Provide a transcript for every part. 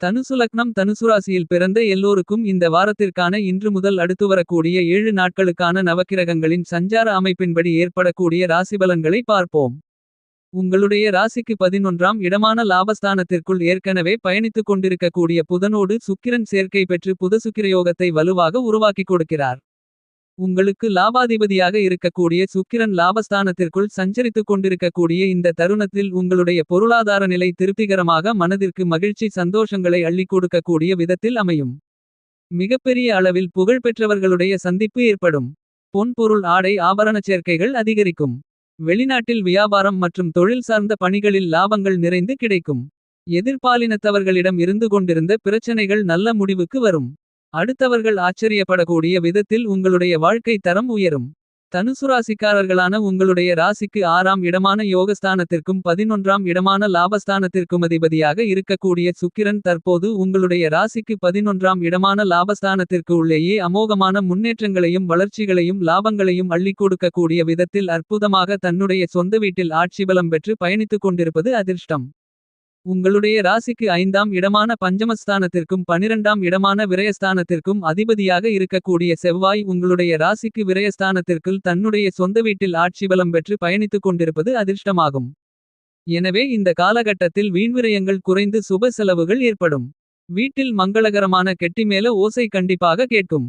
தனுசு லக்னம் தனுசு ராசியில் பிறந்த எல்லோருக்கும் இந்த வாரத்திற்கான இன்று முதல் அடுத்து வரக்கூடிய ஏழு நாட்களுக்கான நவக்கிரகங்களின் சஞ்சார அமைப்பின்படி ஏற்படக்கூடிய ராசிபலன்களை பார்ப்போம். உங்களுடைய ராசிக்கு பதினொன்றாம் இடமான லாபஸ்தானத்திற்குள் ஏற்கனவே பயணித்துக் கொண்டிருக்கக்கூடிய புதனோடு சுக்கிரன் சேர்க்கை பெற்று புதசுக்கிரயோகத்தை வலுவாக உருவாக்கிக் கொடுக்கிறார். உங்களுக்கு லாபாதிபதியாக இருக்கக்கூடிய சுக்கிரன் லாபஸ்தானத்திற்குள் சஞ்சரித்துக் கொண்டிருக்கக்கூடிய இந்த தருணத்தில் உங்களுடைய பொருளாதார நிலை திருப்திகரமாக மனதிற்கு மகிழ்ச்சி சந்தோஷங்களை அள்ளிக் கொடுக்கக்கூடிய விதத்தில் அமையும். மிகப்பெரிய அளவில் புகழ் பெற்றவர்களுடைய சந்திப்பு ஏற்படும். பொன்பொருள் ஆடை ஆபரண சேர்க்கைகள் அதிகரிக்கும். வெளிநாட்டில் வியாபாரம் மற்றும் தொழில் சார்ந்த பணிகளில் லாபங்கள் நிறைந்து கிடைக்கும். எதிர்பாலினத்தவர்களிடம் இருந்து கொண்டிருந்த பிரச்சனைகள் நல்ல முடிவுக்கு வரும். அடுத்தவர்கள் ஆச்சரியப்படக்கூடிய விதத்தில் உங்களுடைய வாழ்க்கை தரம் உயரும். தனுசு ராசிக்காரர்களான உங்களுடைய ராசிக்கு ஆறாம் இடமான யோகஸ்தானத்திற்கும் பதினொன்றாம் இடமான லாபஸ்தானத்திற்கும் அதிபதியாக இருக்கக்கூடிய சுக்கிரன் தற்போது உங்களுடைய ராசிக்கு பதினொன்றாம் இடமான லாபஸ்தானத்திற்கு உள்ளேயே அமோகமான முன்னேற்றங்களையும் வளர்ச்சிகளையும் லாபங்களையும் அள்ளி கொடுக்கக்கூடிய விதத்தில் அற்புதமாக தன்னுடைய சொந்த வீட்டில் ஆட்சிபலம் பெற்று பயணித்துக் கொண்டிருப்பது அதிர்ஷ்டம். உங்களுடைய ராசிக்கு ஐந்தாம் இடமான பஞ்சமஸ்தானத்திற்கும் பனிரெண்டாம் இடமான விரயஸ்தானத்திற்கும் அதிபதியாக இருக்கக்கூடிய செவ்வாய் உங்களுடைய ராசிக்கு விரயஸ்தானத்திற்குள் தன்னுடைய சொந்த வீட்டில் ஆட்சி பலம் பெற்று பயணித்துக் கொண்டிருப்பது அதிர்ஷ்டமாகும். எனவே இந்த காலகட்டத்தில் வீண்விரயங்கள் குறைந்து சுப செலவுகள் ஏற்படும். வீட்டில் மங்களகரமான கெட்டி மேல ஓசை கண்டிப்பாக கேட்கும்.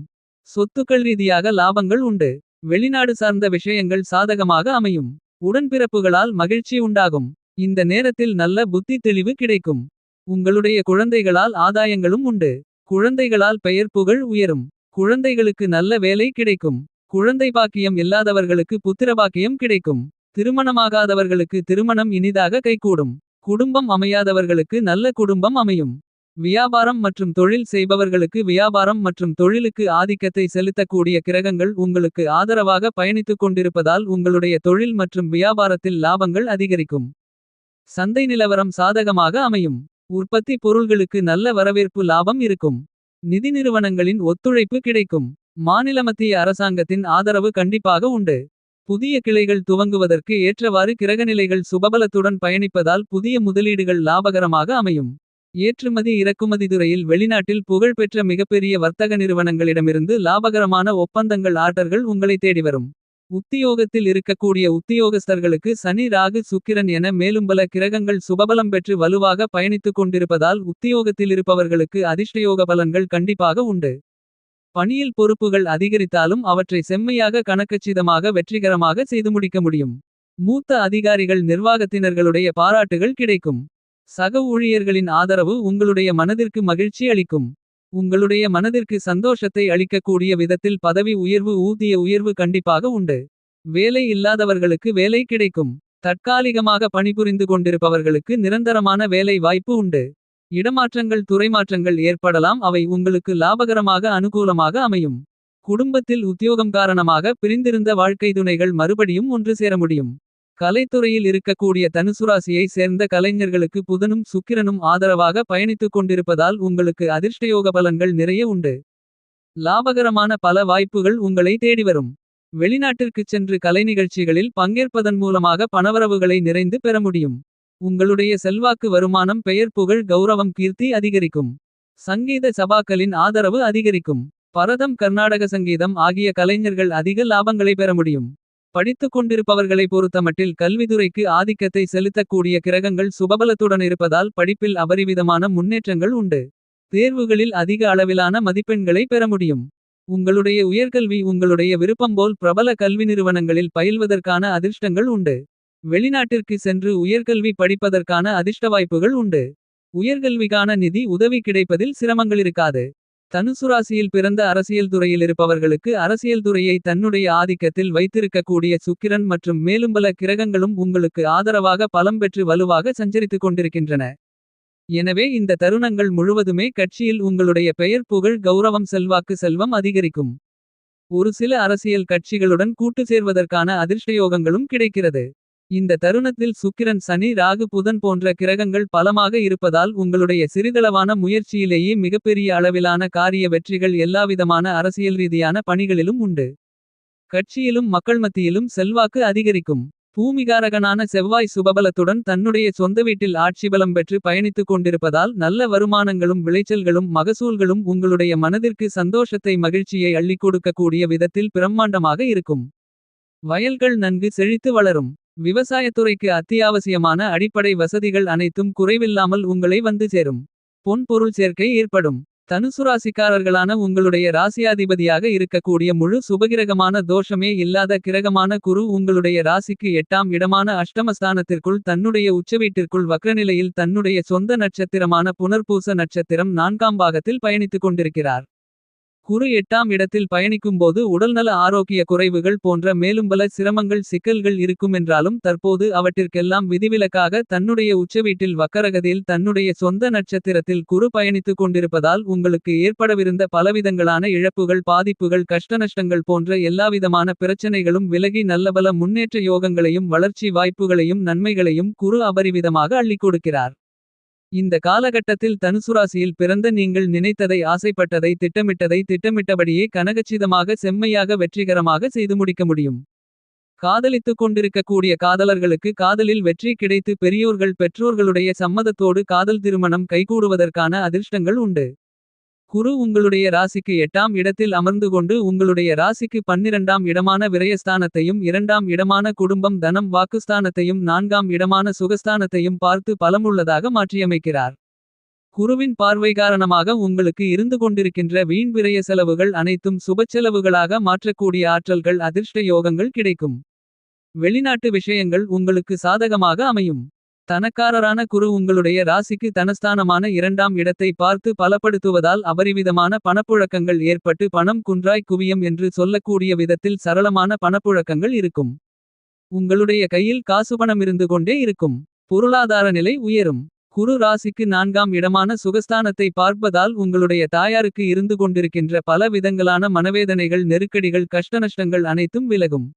சொத்துக்கள் ரீதியாக லாபங்கள் உண்டு. வெளிநாடு சார்ந்த விஷயங்கள் சாதகமாக அமையும். உடன்பிறப்புகளால் மகிழ்ச்சி உண்டாகும். இந்த நேரத்தில் நல்ல புத்தி தெளிவு கிடைக்கும். உங்களுடைய குழந்தைகளால் ஆதாயங்களும் உண்டு. குழந்தைகளால் பெயர் புகழ் உயரும். குழந்தைகளுக்கு நல்ல வேலை கிடைக்கும். குழந்தை பாக்கியம் இல்லாதவர்களுக்கு புத்திரபாக்கியம் கிடைக்கும். திருமணமாகாதவர்களுக்கு திருமணம் இனிதாக கைகூடும். குடும்பம் அமையாதவர்களுக்கு நல்ல குடும்பம் அமையும். வியாபாரம் மற்றும் தொழில் செய்பவர்களுக்கு வியாபாரம் மற்றும் தொழிலுக்கு ஆதிக்கத்தை செலுத்தக்கூடிய கிரகங்கள் உங்களுக்கு ஆதரவாக பயணித்துக் கொண்டிருப்பதால் உங்களுடைய தொழில் மற்றும் வியாபாரத்தில் லாபங்கள் அதிகரிக்கும். சந்தை நிலவரம் சாதகமாக அமையும். உற்பத்தி பொருள்களுக்கு நல்ல வரவேற்பு லாபம் இருக்கும். நிதி நிறுவனங்களின் ஒத்துழைப்பு கிடைக்கும். மாநில மத்திய அரசாங்கத்தின் ஆதரவு கண்டிப்பாக உண்டு. புதிய கிளைகள் துவங்குவதற்கு ஏற்றவாறு கிரகநிலைகள் சுபபலத்துடன் பயணிப்பதால் புதிய முதலீடுகள் லாபகரமாக அமையும். ஏற்றுமதி இறக்குமதி துறையில் வெளிநாட்டில் புகழ்பெற்ற மிகப்பெரிய வர்த்தக நிறுவனங்களிடமிருந்து லாபகரமான ஒப்பந்தங்கள் ஆர்டர்கள் உங்களை தேடி வரும். உத்தியோகத்தில் இருக்கக்கூடிய உத்தியோகஸ்தர்களுக்கு சனி ராகு சுக்கிரன் என மேலும் பல கிரகங்கள் சுபபலம் பெற்று வலுவாக பயணித்துக் கொண்டிருப்பதால் உத்தியோகத்தில் இருப்பவர்களுக்கு அதிர்ஷ்டயோக பலன்கள் கண்டிப்பாக உண்டு. பணியில் பொறுப்புகள் அதிகரித்தாலும் அவற்றை செம்மையாக கணக்கச்சிதமாக வெற்றிகரமாக செய்து முடிக்க முடியும். மூத்த அதிகாரிகள் நிர்வாகத்தினர்களுடைய பாராட்டுகள் கிடைக்கும். சக ஊழியர்களின் ஆதரவு உங்களுடைய மனதிற்கு மகிழ்ச்சி அளிக்கும். உங்களுடைய மனதிற்கு சந்தோஷத்தை அளிக்கக்கூடிய விதத்தில் பதவி உயர்வு ஊதிய உயர்வு கண்டிப்பாக உண்டு. வேலை இல்லாதவர்களுக்கு வேலை கிடைக்கும். தற்காலிகமாக பணிபுரிந்து கொண்டிருப்பவர்களுக்கு நிரந்தரமான வேலை வாய்ப்பு உண்டு. இடமாற்றங்கள் துறைமாற்றங்கள் ஏற்படலாம் அவை உங்களுக்கு லாபகரமாக அனுகூலமாக அமையும். குடும்பத்தில் உத்தியோகம் காரணமாக பிரிந்திருந்த வாழ்க்கை துணைகள் மறுபடியும் ஒன்று சேர முடியும். கலைத்துறையில் இருக்கக்கூடிய தனுசுராசியை சேர்ந்த கலைஞர்களுக்கு புதனும் சுக்கிரனும் ஆதரவாக பயணித்துக் கொண்டிருப்பதால் உங்களுக்கு அதிர்ஷ்டயோக பலன்கள் நிறைய உண்டு. லாபகரமான பல வாய்ப்புகள் உங்களை தேடிவரும். வெளிநாட்டிற்குச் சென்று கலை நிகழ்ச்சிகளில் பங்கேற்பதன் மூலமாக பணவரவுகளை நிறைந்து பெற முடியும். உங்களுடைய செல்வாக்கு வருமானம் பெயர் புகழ் கௌரவம் கீர்த்தி அதிகரிக்கும். சங்கீத சபாக்களின் ஆதரவு அதிகரிக்கும். பரதம் கர்நாடக சங்கீதம் ஆகிய கலைஞர்கள் அதிக லாபங்களை பெற முடியும். படித்துக் கொண்டிருப்பவர்களை பொறுத்தமட்டில் கல்வித்துறைக்கு ஆதிக்கத்தை செலுத்தக்கூடிய கிரகங்கள் சுபபலத்துடன் இருப்பதால் படிப்பில் அபரிவிதமான முன்னேற்றங்கள் உண்டு. தேர்வுகளில் அதிக அளவிலான மதிப்பெண்களை பெற முடியும். உங்களுடைய உயர்கல்வி உங்களுடைய விருப்பம் போல் பிரபல கல்வி நிறுவனங்களில் பயில்வதற்கான அதிர்ஷ்டங்கள் உண்டு. வெளிநாட்டிற்கு சென்று உயர்கல்வி படிப்பதற்கான அதிர்ஷ்ட வாய்ப்புகள் உண்டு. உயர்கல்விக்கான நிதி உதவி கிடைப்பதில் சிரமங்களிருக்காது. தனுசுராசியில் பிறந்த அரசியல் துறையில் இருப்பவர்களுக்கு அரசியல் துறையை தன்னுடைய ஆதிக்கத்தில் வைத்திருக்கக்கூடிய சுக்கிரன் மற்றும் மேலும் பல கிரகங்களும் உங்களுக்கு ஆதரவாக பலம் பெற்று வலுவாக சஞ்சரித்துக் கொண்டிருக்கின்றன. எனவே இந்த தருணங்கள் முழுவதுமே கட்சியில் உங்களுடைய பெயர் புகழ் கௌரவம் செல்வாக்கு செல்வம் அதிகரிக்கும். ஒரு சில அரசியல் கட்சிகளுடன் கூட்டு சேர்வதற்கான அதிர்ஷ்டயோகங்களும் கிடைக்கிறது. இந்த தருணத்தில் சுக்கிரன் சனி ராகு புதன் போன்ற கிரகங்கள் பலமாக இருப்பதால் உங்களுடைய சிறிதளவான முயற்சியிலேயே மிகப்பெரிய அளவிலான காரிய வெற்றிகள் எல்லாவிதமான அரசியல் ரீதியான பணிகளிலும் உண்டு. கட்சியிலும் மக்கள் மத்தியிலும் செல்வாக்கு அதிகரிக்கும். பூமிகாரகனான செவ்வாய் சுபபலத்துடன் தன்னுடைய சொந்த வீட்டில் ஆட்சிபலம் பெற்று பயணித்துக் கொண்டிருப்பதால் நல்ல வருமானங்களும் விளைச்சல்களும் மகசூல்களும் உங்களுடைய மனதிற்கு சந்தோஷத்தை மகிழ்ச்சியை அள்ளிக் கொடுக்கக்கூடிய விதத்தில் பிரம்மாண்டமாக இருக்கும். வயல்கள் நன்கு செழித்து வளரும். விவசாயத்துறைக்கு அத்தியாவசியமான அடிப்படை வசதிகள் அனைத்தும் குறைவில்லாமல் உங்களை வந்து சேரும். பொன் பொருள் சேர்க்கை ஏற்படும். தனுசுராசிக்காரர்களான உங்களுடைய ராசியாதிபதியாக இருக்கக்கூடிய முழு சுபகிரகமான தோஷமே இல்லாத கிரகமான குரு உங்களுடைய ராசிக்கு எட்டாம் இடமான அஷ்டமஸ்தானத்திற்குள் தன்னுடைய உச்சவீட்டிற்குள் வக்ரநிலையில் தன்னுடைய சொந்த நட்சத்திரமான புனர்பூச நட்சத்திரம் நான்காம் பாகத்தில் பயணித்துக் கொண்டிருக்கிறார். குரு எட்டாம் இடத்தில் பயணிக்கும்போது உடல்நல ஆரோக்கிய குறைவுகள் போன்ற மேலும்பல சிரமங்கள் சிக்கல்கள் இருக்குமென்றாலும் தற்போது அவற்றிற்கெல்லாம் விதிவிலக்காக தன்னுடைய உச்சவீட்டில் வக்கரகதியில் தன்னுடைய சொந்த நட்சத்திரத்தில் குரு பயணித்துக் கொண்டிருப்பதால் உங்களுக்கு ஏற்படவிருந்த பலவிதங்களான இழப்புகள் பாதிப்புகள் கஷ்டநஷ்டங்கள் போன்ற எல்லாவிதமான பிரச்சனைகளும் விலகி நல்லபல முன்னேற்ற யோகங்களையும் வளர்ச்சி வாய்ப்புகளையும் நன்மைகளையும் குரு அபரிவிதமாக அள்ளிக் கொடுக்கிறார். இந்த காலகட்டத்தில் தனுசுராசியில் பிறந்த நீங்கள் நினைத்ததை ஆசைப்பட்டதை திட்டமிட்டதை திட்டமிட்டபடியே கனகச்சிதமாக செம்மையாக வெற்றிகரமாக செய்து முடிக்க முடியும். காதலித்துக் கொண்டிருக்கக்கூடிய காதலர்களுக்கு காதலில் வெற்றி கிடைத்து பெரியோர்கள் பெற்றோர்களுடைய சம்மதத்தோடு காதல் திருமணம் கைகூடுவதற்கான அதிர்ஷ்டங்கள் உண்டு. குரு உங்களுடைய ராசிக்கு எட்டாம் இடத்தில் அமர்ந்து கொண்டு உங்களுடைய ராசிக்கு பன்னிரண்டாம் இடமான விரயஸ்தானத்தையும் இரண்டாம் இடமான குடும்பம் தனம் வாக்குஸ்தானத்தையும் நான்காம் இடமான சுகஸ்தானத்தையும் பார்த்து பலமுள்ளதாக மாற்றியமைக்கிறார். குருவின் பார்வை காரணமாக உங்களுக்கு இருந்து கொண்டிருக்கின்ற வீண் விரய செலவுகள் அனைத்தும் சுபச்செலவுகளாக மாற்றக்கூடிய ஆற்றல்கள் அதிர்ஷ்ட யோகங்கள் கிடைக்கும். வெளிநாட்டு விஷயங்கள் உங்களுக்கு சாதகமாக அமையும். தனக்காரரான குரு உங்களுடைய ராசிக்கு தனஸ்தானமான இரண்டாம் இடத்தை பார்த்து பலப்படுத்துவதால் அபரிவிதமான பணப்புழக்கங்கள் ஏற்பட்டு பணம் குன்றாய் குவியம் என்று சொல்லக்கூடிய விதத்தில் சரளமான பணப்புழக்கங்கள் இருக்கும். உங்களுடைய கையில் காசுபணம் இருந்து கொண்டே இருக்கும். பொருளாதார நிலை உயரும். குரு ராசிக்கு நான்காம் இடமான சுகஸ்தானத்தை பார்ப்பதால் உங்களுடைய தாயாருக்கு இருந்து கொண்டிருக்கின்ற பல விதங்களான மனவேதனைகள் நெருக்கடிகள் கஷ்டநஷ்டங்கள் அனைத்தும் விலகும்.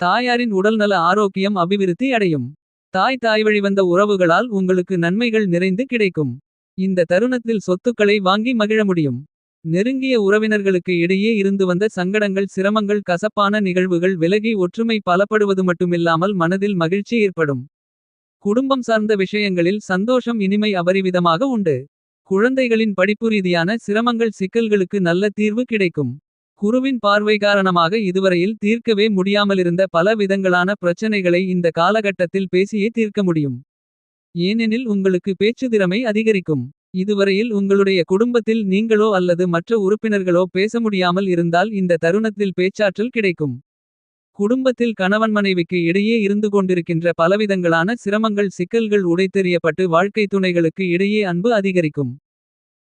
தாயாரின் உடல்நல ஆரோக்கியம் அபிவிருத்தி அடையும். தாய் தாய் வழிவந்த உறவுகளால் உங்களுக்கு நன்மைகள் நிறைந்து கிடைக்கும். இந்த தருணத்தில் சொத்துக்களை வாங்கி மகிழ முடியும். நெருங்கிய உறவினர்களுக்கு இடையே இருந்து வந்த சங்கடங்கள் சிரமங்கள் கசப்பான நிகழ்வுகள் விலகி ஒற்றுமை பலப்படுவது மட்டுமில்லாமல் மனதில் மகிழ்ச்சி ஏற்படும். குடும்பம் சார்ந்த விஷயங்களில் சந்தோஷம் இனிமை அபரிவிதமாக உண்டு. குழந்தைகளின் படிப்பு ரீதியான சிரமங்கள் சிக்கல்களுக்கு நல்ல தீர்வு கிடைக்கும். குருவின் பார்வை காரணமாக இதுவரையில் தீர்க்கவே முடியாமலிருந்த பல விதங்களான பிரச்சனைகளை இந்த காலகட்டத்தில் பேசியே தீர்க்க முடியும். ஏனெனில் உங்களுக்கு பேச்சு திறமை அதிகரிக்கும். இதுவரையில் உங்களுடைய குடும்பத்தில் நீங்களோ அல்லது மற்ற உறுப்பினர்களோ பேச முடியாமல் இருந்தால் இந்த தருணத்தில் பேச்சாற்றல் கிடைக்கும். குடும்பத்தில் கணவன் மனைவிக்கு இடையே இருந்து கொண்டிருக்கின்ற பலவிதங்களான சிரமங்கள் சிக்கல்கள் உடைத்தெறியப்பட்டு வாழ்க்கை துணைகளுக்கு இடையே அன்பு அதிகரிக்கும்.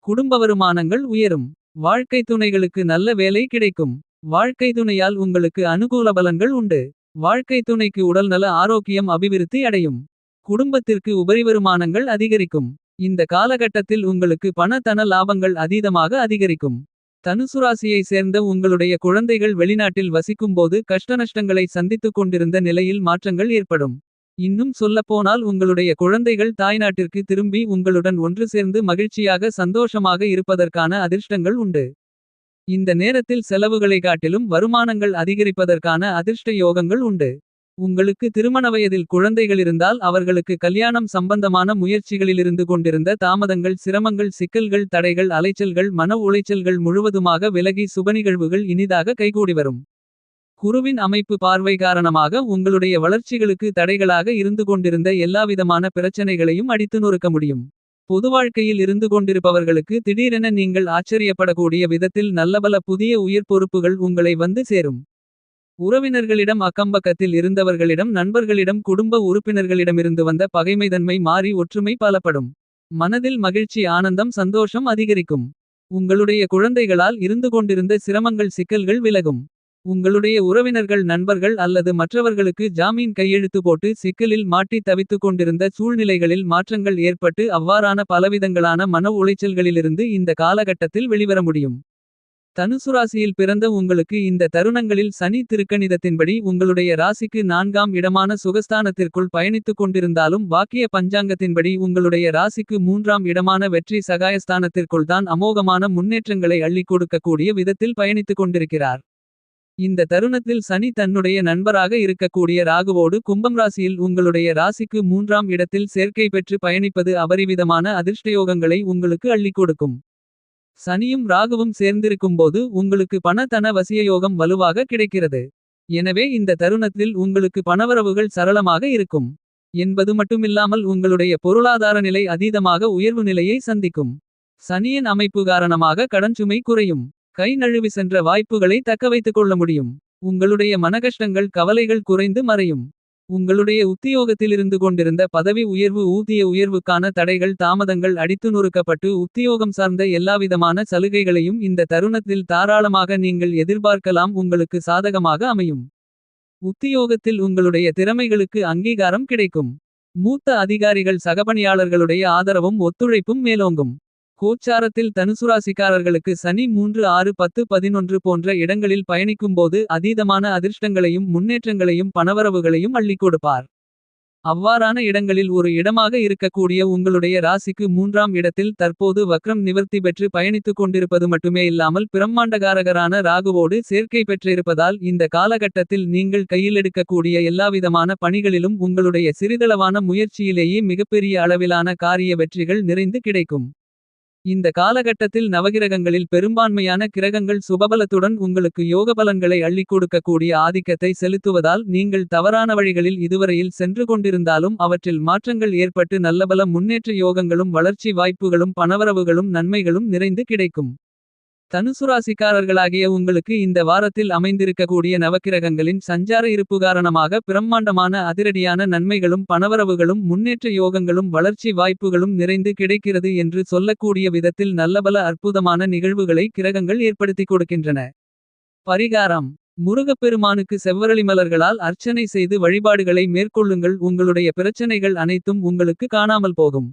குடும்ப வருமானங்கள் உயரும். வாழ்க்கை துணைகளுக்கு நல்ல வேலை கிடைக்கும். வாழ்க்கை துணையால் உங்களுக்கு அனுகூல பலன்கள் உண்டு. வாழ்க்கை துணைக்கு உடல்நல ஆரோக்கியம் அபிவிருத்தி அடையும். குடும்பத்திற்கு உபரிவருமானங்கள் அதிகரிக்கும். இந்த காலகட்டத்தில் உங்களுக்கு பண தன லாபங்கள் அதீதமாக அதிகரிக்கும். தனுசுராசியை சேர்ந்த உங்களுடைய குழந்தைகள் வெளிநாட்டில் வசிக்கும்போது கஷ்டநஷ்டங்களை சந்தித்துக் கொண்டிருந்த நிலையில் மாற்றங்கள் ஏற்படும். இன்னும் சொல்லப்போனால் உங்களுடைய குழந்தைகள் தாய்நாட்டிற்கு திரும்பி உங்களுடன் ஒன்று சேர்ந்து மகிழ்ச்சியாக சந்தோஷமாக இருப்பதற்கான அதிர்ஷ்டங்கள் உண்டு. இந்த நேரத்தில் செலவுகளை காட்டிலும் வருமானங்கள் அதிகரிப்பதற்கான அதிர்ஷ்ட யோகங்கள் உண்டு. உங்களுக்கு திருமண வயதில் குழந்தைகள் இருந்தால் அவர்களுக்கு கல்யாணம் சம்பந்தமான முயற்சிகளிலிருந்து கொண்டிருந்த தாமதங்கள் சிரமங்கள் சிக்கல்கள் தடைகள் அலைச்சல்கள் மன உளைச்சல்கள் முழுவதுமாக விலகி சுபநிகழ்வுகள் இனிதாக கைகூடி வரும். குருவின் அமைப்பு பார்வை காரணமாக உங்களுடைய வளர்ச்சிகளுக்கு தடைகளாக இருந்து கொண்டிருந்த எல்லாவிதமான பிரச்சனைகளையும் அடித்து நொறுக்க முடியும். பொது வாழ்க்கையில் இருந்து கொண்டிருப்பவர்களுக்கு திடீரென நீங்கள் ஆச்சரியப்படக்கூடிய விதத்தில் நல்லபல புதிய உயர் பொறுப்புகள் உங்களை வந்து சேரும். உறவினர்களிடம் அக்கம்பக்கத்தில் இருந்தவர்களிடம் நண்பர்களிடம் குடும்ப உறுப்பினர்களிடமிருந்து வந்த பகைமைதன்மை மாறி ஒற்றுமை பலப்படும். மனதில் மகிழ்ச்சி ஆனந்தம் சந்தோஷம் அதிகரிக்கும். உங்களுடைய குழந்தைகளால் இருந்து கொண்டிருந்த சிரமங்கள் சிக்கல்கள் விலகும். உங்களுடைய உறவினர்கள் நண்பர்கள் அல்லது மற்றவர்களுக்கு ஜாமீன் கையெழுத்து போட்டு சிக்கலில் மாட்டி தவித்துக் கொண்டிருந்த சூழ்நிலைகளில் மாற்றங்கள் ஏற்பட்டு அவ்வாறான பலவிதங்களான மன உளைச்சல்களிலிருந்து இந்த காலகட்டத்தில் வெளிவர முடியும். தனுசுராசியில் பிறந்த உங்களுக்கு இந்த தருணங்களில் சனி திருக்கணிதத்தின்படி உங்களுடைய ராசிக்கு நான்காம் இடமான சுகஸ்தானத்திற்குள் பயணித்துக் கொண்டிருந்தாலும் வாக்கிய பஞ்சாங்கத்தின்படி உங்களுடைய ராசிக்கு மூன்றாம் இடமான வெற்றி சகாயஸ்தானத்திற்குள் தான் அமோகமான முன்னேற்றங்களை அள்ளிக் கொடுக்கக்கூடிய விதத்தில் பயணித்துக் கொண்டிருக்கிறார். இந்த தருணத்தில் சனி தன்னுடைய நண்பராக இருக்கக்கூடிய ராகுவோடு கும்பம் ராசியில் உங்களுடைய ராசிக்கு மூன்றாம் இடத்தில் சேர்க்கை பெற்று பயணிப்பது அபரிவிதமான அதிர்ஷ்டயோகங்களை உங்களுக்கு அள்ளிக் கொடுக்கும். சனியும் ராகுவும் சேர்ந்திருக்கும்போது உங்களுக்கு பண தன வசிய யோகம் வலுவாக கிடைக்கிறது. எனவே இந்த தருணத்தில் உங்களுக்கு பணவரவுகள் சரளமாக இருக்கும். என்பது மட்டுமில்லாமல் உங்களுடைய பொருளாதார நிலை அதீதமாக உயர்வு நிலையை சந்திக்கும். சனியின் அமைப்பு காரணமாக கடன்சுமை குறையும். கை நழுவி சென்ற வாய்ப்புகளை தக்கவைத்துக் கொள்ள முடியும். உங்களுடைய மனகஷ்டங்கள் கவலைகள் குறைந்து மறையும். உங்களுடைய உத்தியோகத்திலிருந்து கொண்டிருந்த பதவி உயர்வு ஊதிய உயர்வுக்கான தடைகள் தாமதங்கள் அடித்து நொறுக்கப்பட்டு உத்தியோகம் சார்ந்த எல்லாவிதமான சலுகைகளையும் இந்த தருணத்தில் தாராளமாக நீங்கள் எதிர்பார்க்கலாம் உங்களுக்கு சாதகமாக அமையும். உத்தியோகத்தில் உங்களுடைய திறமைகளுக்கு அங்கீகாரம் கிடைக்கும். மூத்த அதிகாரிகள் சகபணியாளர்களுடைய ஆதரவும் ஒத்துழைப்பும் மேலோங்கும். கோச்சாரத்தில் தனுசுராசிக்காரர்களுக்கு சனி மூன்று ஆறு பத்து பதினொன்று போன்ற இடங்களில் பயணிக்கும்போது அதீதமான அதிர்ஷ்டங்களையும் முன்னேற்றங்களையும் பணவரவுகளையும் அள்ளிக் கொடுப்பார். அவ்வாறான இடங்களில் ஒரு இடமாக இருக்கக்கூடிய உங்களுடைய ராசிக்கு மூன்றாம் இடத்தில் தற்போது வக்ரம் நிவர்த்தி பெற்று பயணித்துக் கொண்டிருப்பது மட்டுமே இல்லாமல் பிரம்மாண்டகாரகரான ராகுவோடு சேர்க்கை பெற்றிருப்பதால் இந்த காலகட்டத்தில் நீங்கள் கையிலெடுக்கக்கூடிய எல்லாவிதமான பணிகளிலும் உங்களுடைய சிறிதளவான முயற்சியிலேயே மிகப்பெரிய அளவிலான காரிய வெற்றிகள் நிறைந்து கிடைக்கும். இந்த காலகட்டத்தில் நவகிரகங்களில் பெரும்பான்மையான கிரகங்கள் சுபபலத்துடன் உங்களுக்கு யோகபலன்களை அள்ளிக் கொடுக்கக்கூடிய ஆதிக்கத்தை செலுத்துவதால் நீங்கள் தவறான வழிகளில் இதுவரையில் சென்று கொண்டிருந்தாலும் அவற்றில் மாற்றங்கள் ஏற்பட்டு நல்லபல முன்னேற்ற யோகங்களும் வளர்ச்சி வாய்ப்புகளும் பணவரவுகளும் நன்மைகளும் நிறைந்து கிடைக்கும். தனுசுராசிக்காரர்களாகிய உங்களுக்கு இந்த வாரத்தில் அமைந்திருக்கக்கூடிய நவக்கிரகங்களின் சஞ்சார இருப்பு காரணமாக பிரம்மாண்டமான அதிரடியான நன்மைகளும் பணவரவுகளும் முன்னேற்ற யோகங்களும் வளர்ச்சி வாய்ப்புகளும் நிறைந்து கிடைக்கிறது என்று சொல்லக்கூடிய விதத்தில் நல்லபல அற்புதமான நிகழ்வுகளை கிரகங்கள் ஏற்படுத்திக் கொடுக்கின்றன. பரிகாரம் முருகப்பெருமானுக்கு செவ்வரளி மலர்களால் அர்ச்சனை செய்து வழிபாடுகளை மேற்கொள்ளுங்கள் உங்களுடைய பிரச்சனைகள் அனைத்தும் உங்களுக்கு காணாமல் போகும்.